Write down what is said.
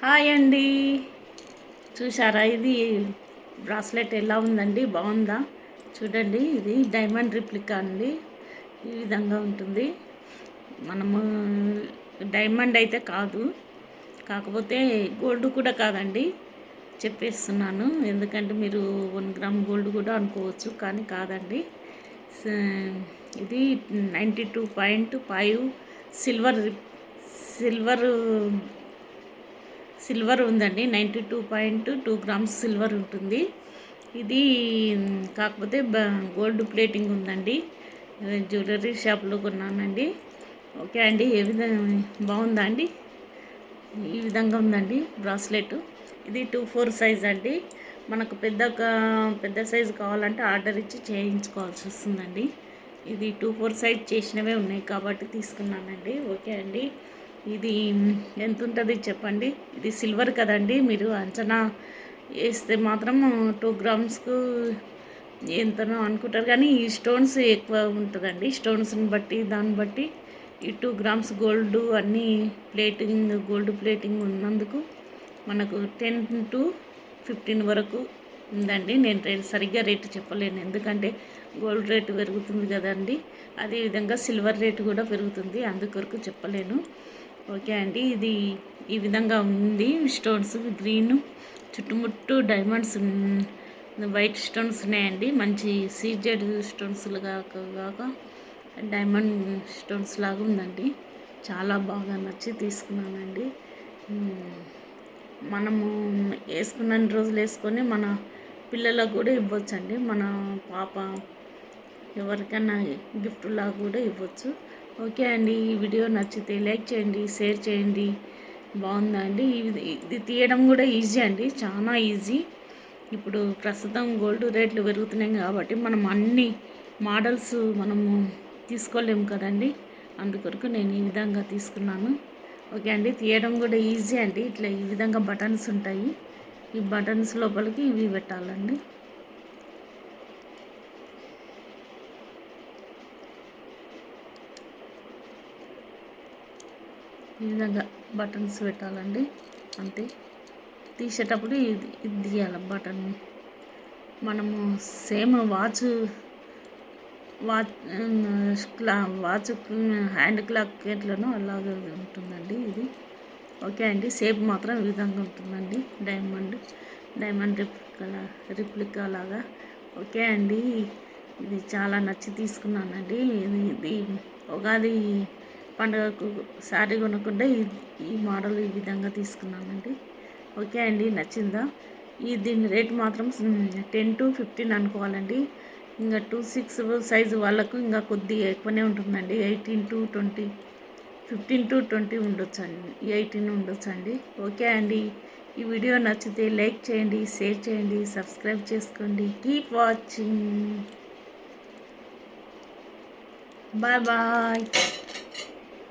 Hi అండి. చూసారా ఇది బ్రాస్లెట్ ఎలా ఉందండి? బాగుందా? చూడండి ఇది డైమండ్ రిప్లికా అండి. ఈ విధంగా ఉంటుంది. మనము డైమండ్ అయితే కాదు. కాకపోతే గోల్డ్ కూడా కాదండి. చెప్పేస్తున్నాను. ఎందుకంటే మీరు వన్ గ్రామ్ గోల్డ్ కూడా అనుకోవచ్చు కానీ కాదండి. ఇది ninety two point five silver silver silver ఉందండి. Ninety two point two grams silver ఉంటుంది. ఇది కాకపోతే గోల్డ్ ప్లేటింగ్ ఉందండి. జ్యువెలరీ షాప్లో కొన్నానండి. ఓకే అండి ఏ విధంగా బాగుందా అండి? ఈ విధంగా ఉందండి బ్రాస్లెట్. ఇది టూ ఫోర్ సైజ్ అండి. మనకు పెద్ద పెద్ద సైజు కావాలంటే ఆర్డర్ ఇచ్చి చేయించుకోవాల్సి వస్తుందండి. ఇది టూ ఫోర్ సైజ్ చేసినవే ఉన్నాయి కాబట్టి తీసుకున్నానండి. ఓకే అండి. ఇది ఎంత ఉంటుంది చెప్పండి? ఇది సిల్వర్ కదండి మీరు అంచనా వేస్తే మాత్రం టూ గ్రామ్స్కు ఎంతనో అనుకుంటారు. కానీ ఈ స్టోన్స్ ఎక్కువ ఉంటుందండి. స్టోన్స్ని బట్టి దాన్ని బట్టి ఈ టూ గ్రామ్స్ గోల్డ్ అన్నీ ప్లేటింగ్ గోల్డ్ ప్లేటింగ్ ఉన్నందుకు మనకు టెన్ టు ఫిఫ్టీన్ వరకు ఉందండి. నేను రేట్ సరిగ్గా రేటు చెప్పలేను. ఎందుకంటే గోల్డ్ రేటు పెరుగుతుంది కదండి. అదేవిధంగా సిల్వర్ రేటు కూడా పెరుగుతుంది. అందుకొరకు చెప్పలేను. ఓకే అండి ఇది ఈ విధంగా ఉంది. స్టోన్స్ గ్రీన్ చుట్టుముట్టు డైమండ్స్ వైట్ స్టోన్స్ ఉన్నాయండి. మంచి సీజెడ్ స్టోన్స్ కాక కాక డైమండ్ స్టోన్స్ లాగా ఉందండి. చాలా బాగా నచ్చి తీసుకున్నానండి. మనము వేసుకున్న రోజులు వేసుకొని మన పిల్లలకు కూడా ఇవ్వచ్చండి. మన పాప ఎవరికైనా గిఫ్ట్ లాగా కూడా ఇవ్వచ్చు. ఓకే అండి. ఈ వీడియో నచ్చితే లైక్ చేయండి షేర్ చేయండి. బాగుందా అండి? ఇది తీయడం కూడా ఈజీ అండి. చాలా ఈజీ. ఇప్పుడు ప్రస్తుతం గోల్డ్ రేట్లు పెరుగుతున్నాయి కాబట్టి మనం అన్ని మోడల్స్ మనము తీసుకోలేము కదండి. అందుకొరకు నేను ఈ విధంగా తీసుకున్నాను. ఓకే అండి. తీయడం కూడా ఈజీ అండి. ఇట్లా ఈ విధంగా బటన్స్ ఉంటాయి. ఈ బటన్స్ లోపలికి ఇవి పెట్టాలండి. ఈ విధంగా బటన్స్ పెట్టాలండి. అంతే. తీసేటప్పుడు ఇది ఇది తీయాలి బటన్. మనము same watch watch claw watch hand clock ఎట్లనో అలాగే ఉంటుందండి ఇది. ఓకే అండి. సేప్ మాత్రం ఈ విధంగా ఉంటుందండి. డైమండ్ డైమండ్ రిప్లికా రిప్లికా లాగా. ఓకే అండి. ఇది చాలా నచ్చి తీసుకున్నానండి. ఇది ఇది ఉగాది పండుగకు శారీ కొనకుండా ఈ ఈ మోడల్ ఈ విధంగా తీసుకున్నానండి ఓకే అండి నచ్చిందా? ఈ దీని రేట్ మాత్రం టెన్ టు ఫిఫ్టీన్ అనుకోవాలండి. ఇంకా టూ సిక్స్ సైజు వాళ్ళకు ఇంకా కొద్దిగా ఎక్కువనే ఉంటుందండి. Eighteen to twenty fifteen to twenty ఉండొచ్చు అండి ఎయిటీన్ ఉండొచ్చు అండి ఓకే అండి ఈ వీడియో నచ్చితే లైక్ చేయండి షేర్ చేయండి సబ్స్క్రైబ్ చేసుకోండి. Keep watching. Bye bye.